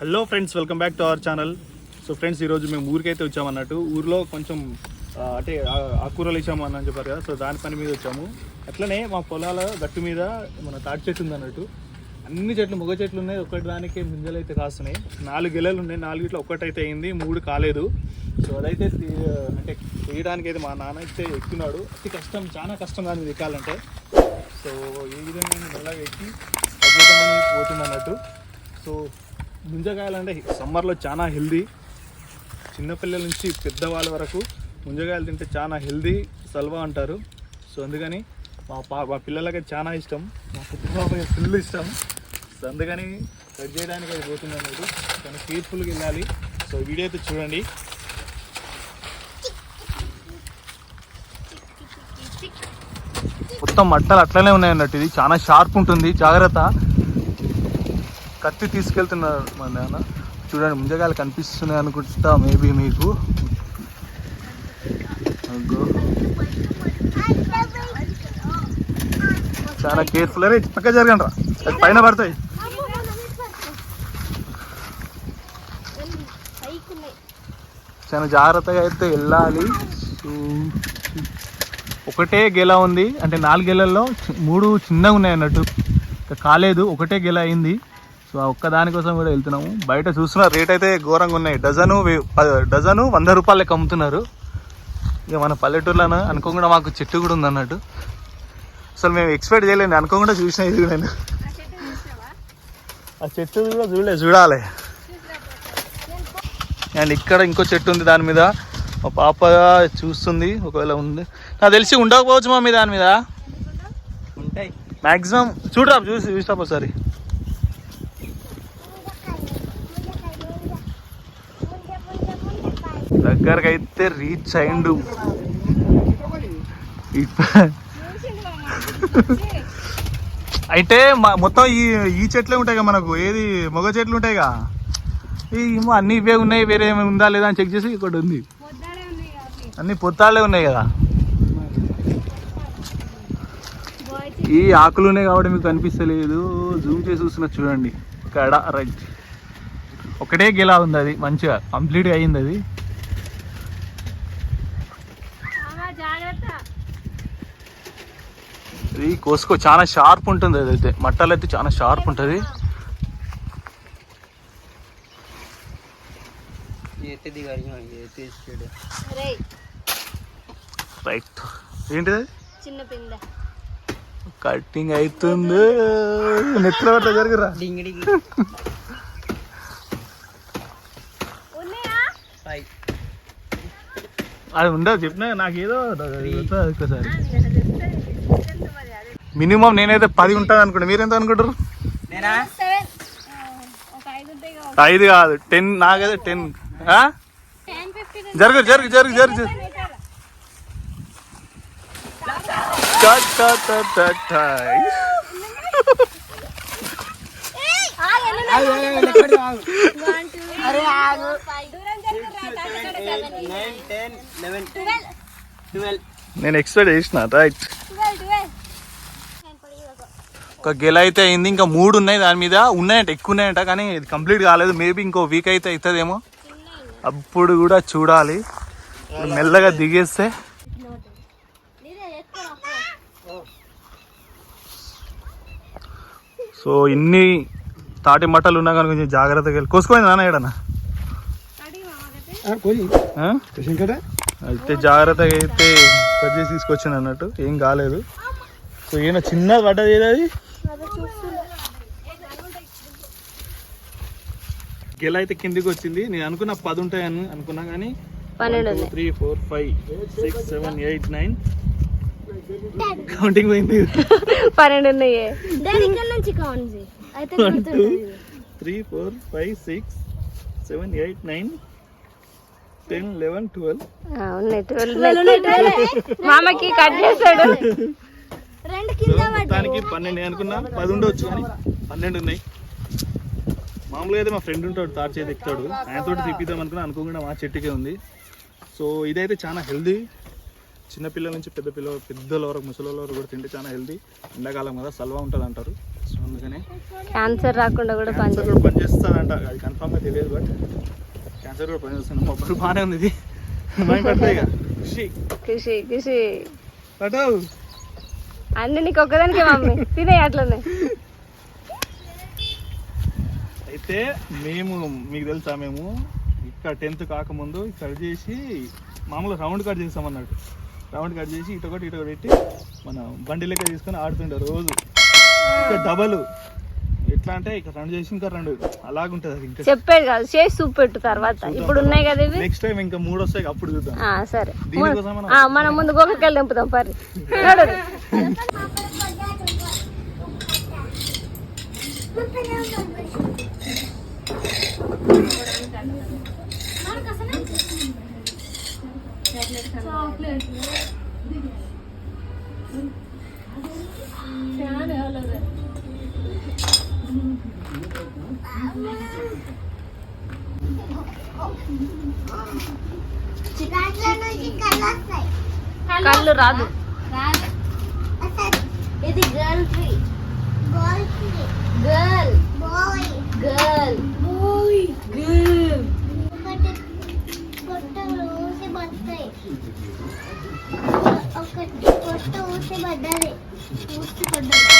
Hello friends welcome back to our channel so friends ఈరోజు మేము ఊరికైతే వచ్చామన్నట్టు. ఊర్లో కొంచెం అంటే ఆ- ఆకుకూరలు అని చెప్పారు కదా సో దాని పని మీద వచ్చాము. అట్లనే మా పొలాల గట్టు మీద మన తాటి చెట్టు ఉంది అన్నట్టు అన్ని చెట్లు మొగ చెట్లు ఉన్నాయి. ఒకటి దానికి ముంజలు అయితే కాస్తున్నాయి. నాలుగు గెలలు ఉన్నాయి. నాలుగిట్లో ఒకటైతే అయింది. మూడు కాలేదు. సో అదైతే అంటే తీయడానికి అయితే మా నాన్న అయితే ఎక్కినాడు. అతి కష్టం చాలా కష్టం దాన్ని మీద ఎక్కాలంటే. సో ఈ విధంగా మెల్లగా ఎక్కి అద్భుతమని పోతుంది అన్నట్టు సో ముంజకాయలు అంటే సమ్మర్లో చాలా హెల్దీ. చిన్నపిల్లల నుంచి పెద్దవాళ్ళ వరకు ముంజకాయలు తింటే చాలా హెల్దీ సల్వా అంటారు. సో అందుకని మా పా మా పిల్లలకి చాలా ఇష్టం. మా పెద్ద బాబాయ్ ఫుల్ ఇష్టం. సో అందుకని కట్ చేయడానికి అది పోతుంది కానీ కేర్ఫుల్గా వెళ్ళాలి. సో వీడియో అయితే చూడండి. మొత్తం మట్టలు అట్లనే ఉన్నాయి అన్నట్టు ఇది చాలా షార్ప్ ఉంటుంది. జాగ్రత్త. కత్తి తీసుకెళ్తున్నారు మా నాన్న. చూడండి ముంజకాయలు కనిపిస్తున్నాయి అనుకుంటా మేబీ మీకు. చాలా కేర్ఫుల్ అరే పక్క జరగండి రా. అది పైన పడతాయి. చాలా జాగ్రత్తగా అయితే వెళ్ళాలి. సో, ఒకటే గెల ఉంది. అంటే నాలుగు గెలల్లో మూడు చిన్నగా ఉన్నాయి అన్నట్టు. కాలేదు ఒకటే గెల అయింది. సో ఆ ఒక్క దానికోసం కూడా వెళ్తున్నాము. బయట చూస్తున్న రేట్ అయితే ఘోరంగా ఉన్నాయి. డజను డజను వంద రూపాయలు లెక్క అమ్ముతున్నారు ఇక మన పల్లెటూరులోనే? అనుకోకుండా మాకు చెట్టు కూడా ఉంది అన్నట్టు. అసలు మేము ఎక్స్పెక్ట్ చేయలేండి అనుకోకుండా చూసిన ఇది నేను. ఆ చెట్టు కూడా చూడలే చూడాలి. అండ్ ఇక్కడ ఇంకో చెట్టు ఉంది దాని మీద. మా పాప చూస్తుంది ఒకవేళ ఉంది. నాకు తెలిసి ఉండకపోవచ్చు మమ్మీ దాని మీద. ఉంటాయి. మాక్సిమం చూడరా చూసి చూసినా ఒకసారి. దగ్గరకు అయితే రీచ్ అయిండు అయితే మొత్తం ఈ ఈ చెట్లే ఉంటాయి కదా మనకు. ఏది మొగ చెట్లు ఉంటాయిగా? ఈ ఏమో అన్ని ఇవే ఉన్నాయి వేరే ఏమైనా ఉందా లేదా అని చెక్ చేసి ఇక్కడ ఉంది. అన్ని పొత్తాలే ఉన్నాయి కదా. ఈ ఆకులు ఉన్నాయి కాబట్టి మీకు కనిపిస్తలేదు జూమ్ చేసి చూస్తున్నా చూడండి. ఇక్కడ రైట్ ఒకటే గెలా ఉంది అది మంచిగా. కంప్లీట్గా అయింది అది. ఇది కోసుకో చాలా షార్ప్ ఉంటుంది అది అయితే మట్టలు అయితే చాలా షార్ప్ ఉంటుంది రైట్ ఏంటిది? చిన్న పింద కటింగ్ అవుతుంది నెత్తిలో పట్ల జరుగురా అది ఉండదు చెప్పినా? నాకు ఏదో ఒక్కసారి. మినిమం నేనైతే పది ఉంటాను అనుకుంటా మీరు ఎంత అనుకుంటారు నేనా సెవెన్ ఒక ఐదు కాదు టెన్ నాకైతే టెన్ జరుగు జరుగు జరుగు జరుగు నేను ఎక్స్పెక్ట్ చేసిన రైట్ ఒక గెల అయితే అయింది ఇంకా మూడు ఉన్నాయి దాని మీద. ఉన్నాయంట ఎక్కువ ఉన్నాయంట కానీ ఇది కంప్లీట్ కాలేదు. మేబీ ఇంకో వీక్ అయితే అవుతుందేమో అప్పుడు కూడా చూడాలి. మెల్లగా దిగేస్తే. సో ఇన్ని తాటి మట్టలు ఉన్నా కానీ కొంచెం జాగ్రత్తగా వెళ్ళి కోసుకోండి నాన్న ఏడన్నా. అయితే జాగ్రత్తగా అయితే కట్ చేసి తీసుకొచ్చాను అన్నట్టు. ఏం కాలేదు. సో ఈయన చిన్న పడ్డది ఏదది అది గెల అయితే కిందికి వచ్చింది. నేను అనుకున్న పది ఉంటాయని అనుకున్నా కానీ పన్నెండు three four five six seven eight nine. Counting పోయింది. పన్నెండు ఉన్నాయి. డాడీ ఇక్కడ నుంచి కౌంట్ చేయి. అయితే one two three four five six seven eight nine ten eleven twelve ఉన్నాయి. ట్వెల్వ్ మామకి కట్ కింద మొత్తానికి పన్నెండు అనుకున్నా. పది ఉండవచ్చు కానీ పన్నెండు ఉన్నాయి. మామూలుగా అయితే మా ఫ్రెండ్ ఉంటాడు తాడు చేతి ఎక్కుతాడు. ఆయనతో తిప్పిద్దాం అనుకున్నా అనుకోకుండా మా చెట్టుకే ఉంది. సో ఇదైతే చాలా హెల్దీ చిన్నపిల్లల నుంచి పెద్ద పిల్ల పెద్దల వరకు ముసలి వరకు కూడా తింటే చాలా హెల్దీ ఎండాకాలం కదా సల్వా ఉంటుంది అంటారు సో అందుకని క్యాన్సర్ రాకుండా కూడా క్యాన్సర్ కూడా పనిచేస్తుందంట అది కన్ఫామ్గా తెలియదు బట్ క్యాన్సర్ కూడా పనిచేస్తుంది. మొబైల్ బాగానే ఉంది ఇది. కృషి కృషి అన్ని నీకు ఒక్కదానికే మమ్మీ. తినే అట్లనే అయితే మేము మీకు తెలుసా మేము? ఇక్కడ టెన్త్ కాకముందు కట్ చేసి మామూలుగా రౌండ్ కట్ చేస్తాం అన్నట్టు రౌండ్ కట్ చేసి ఇటు ఒకటి ఇటు ఒకటి పెట్టి మన బండి లెక్క తీసుకొని ఆడుతుండే రోజు. ఇక్కడ డబల్. ఎట్లా అంటే ఇక్కడ రెండు చేసి ఇంకా రెండు అలాగుంటుంది అది ఇంకా. చెప్పేది కాదు చేసి చూపెట్టు తర్వాత. ఇప్పుడు ఉన్నాయి కదా ఇవి? నెక్స్ట్ టైం ఇంకా మూడు వస్తాయి అప్పుడు చూద్దాం. ఆ, సరే. దీనికోసం మనం ఆ, మనం ముందు గోకరికాయలు దింపుదాం పరి నడు. కళ్ళు రాదు. ఇది girl tree girl girl boy girl ఒకటి పొట్ట ఊసి పడతాయి ఒకటి పొట్ట ఊసి పడ్డది ఊసి పడ్డది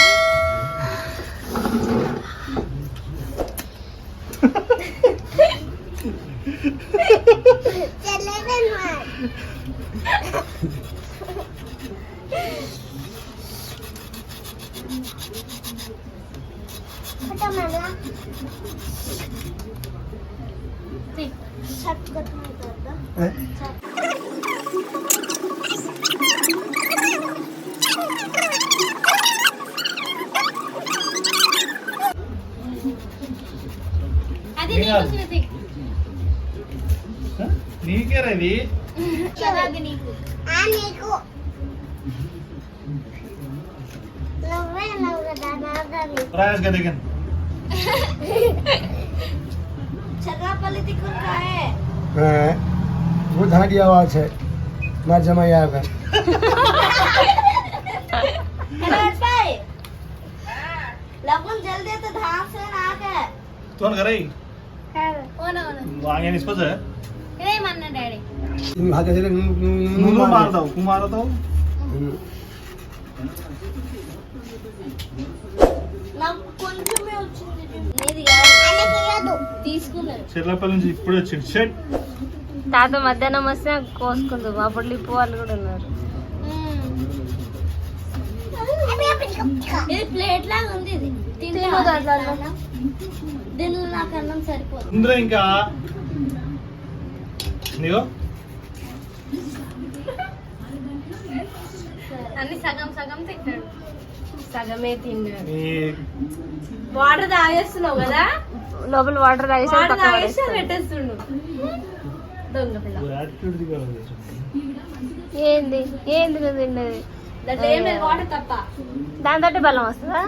చెల్లెదన్నమాట Kata నీకు నాదని ప్రయాస్ గదిగన్ હું ધાંડિયાવા છે માર જમાઈ આવે લગન જલ્દી તો ધામ સે ના કે કોણ કરે ઓનો ઓનો વાગે નિસ્પત હે રે મારના ડેડી હું હાથે છે હું માર દઉં હું મારો તો నాకు కొంచెమే వచ్చింది. నీది కాదు. తీసుకున్నాను చెర్లపల్లి నుంచి ఇప్పుడే వచ్చింది. షెట్ తాత మధ్యాహ్నం వస్తే కోసుకుందాం. అప్పుడు లిప్పు వాళ్ళు కూడా ఉన్నారు. ఇది ప్లేట్ లాగా ఉంది ఇది. దీనిలో నాకు అన్నం సరిపోదు. ఇంద్ర ఇంకా అన్ని సగం సగం తింటాడు. సగమే తిన్నాడు. నీ వాటర్ తాగేస్తున్నావు కదా? లోపల వాటర్ తాగేసి. పెట్టేస్తుండు. ఏంది? ఏంది తిన్నది? దాంతో బలం వస్తుందా?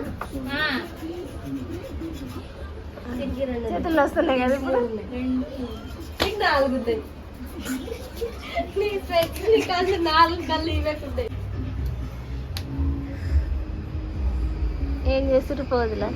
చేతుల్లో వస్తున్నాయి కదా ఇప్పుడు? నీకు నాలుగుతాయి నీ పెద్ద నీ కళ్ళు నాలుగు కళ్ళు ఇవే ఏం చేస్తురు పోదులా?